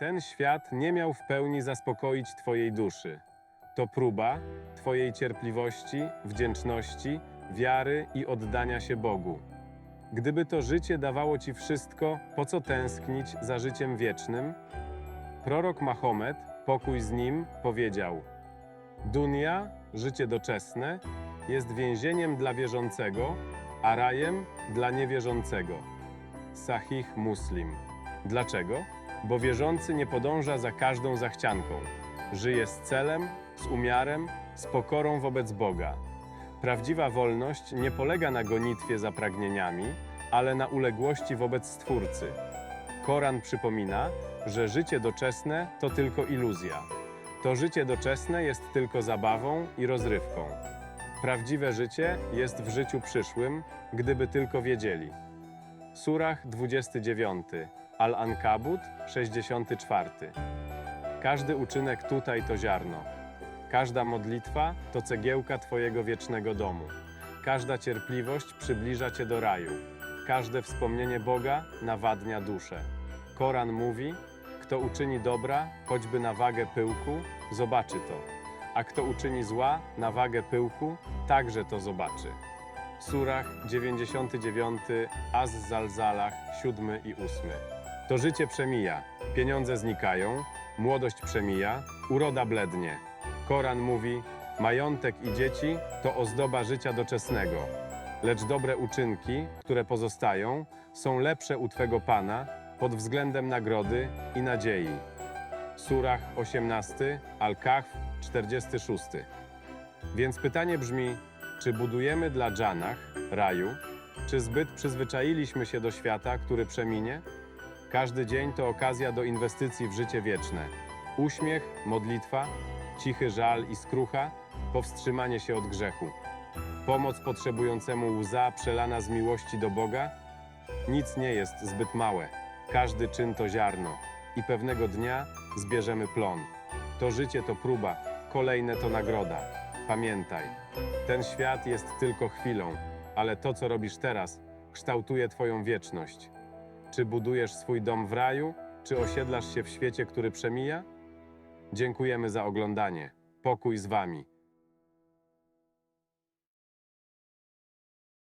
Ten świat nie miał w pełni zaspokoić Twojej duszy. To próba Twojej cierpliwości, wdzięczności, wiary i oddania się Bogu. Gdyby to życie dawało Ci wszystko, po co tęsknić za życiem wiecznym? Prorok Mahomet, pokój z nim, powiedział: Dunia, życie doczesne, jest więzieniem dla wierzącego, a rajem dla niewierzącego. Sahih Muslim. Dlaczego? Bo wierzący nie podąża za każdą zachcianką. Żyje z celem, z umiarem, z pokorą wobec Boga. Prawdziwa wolność nie polega na gonitwie za pragnieniami, ale na uległości wobec Stwórcy. Koran przypomina, że życie doczesne to tylko iluzja. To życie doczesne jest tylko zabawą i rozrywką. Prawdziwe życie jest w życiu przyszłym, gdyby tylko wiedzieli. Surah 29, Al-Ankabut 64. Każdy uczynek tutaj to ziarno. Każda modlitwa to cegiełka Twojego wiecznego domu. Każda cierpliwość przybliża Cię do raju. Każde wspomnienie Boga nawadnia duszę. Koran mówi, kto uczyni dobra, choćby na wagę pyłku, zobaczy to. A kto uczyni zła na wagę pyłku, także to zobaczy. Surah 99, Az-Zalzalach 7 i 8. To życie przemija, pieniądze znikają, młodość przemija, uroda blednie. Koran mówi, majątek i dzieci to ozdoba życia doczesnego, lecz dobre uczynki, które pozostają, są lepsze u Twego Pana pod względem nagrody i nadziei. Surah 18, Al-Kahf 46. Więc pytanie brzmi, czy budujemy dla dżanach, raju, czy zbyt przyzwyczailiśmy się do świata, który przeminie? Każdy dzień to okazja do inwestycji w życie wieczne. Uśmiech, modlitwa, cichy żal i skrucha, powstrzymanie się od grzechu. Pomoc potrzebującemu łza przelana z miłości do Boga? Nic nie jest zbyt małe. Każdy czyn to ziarno i pewnego dnia zbierzemy plon. To życie to próba, kolejne to nagroda. Pamiętaj, ten świat jest tylko chwilą, ale to, co robisz teraz, kształtuje Twoją wieczność. Czy budujesz swój dom w raju, czy osiedlasz się w świecie, który przemija? Dziękujemy za oglądanie. Pokój z Wami.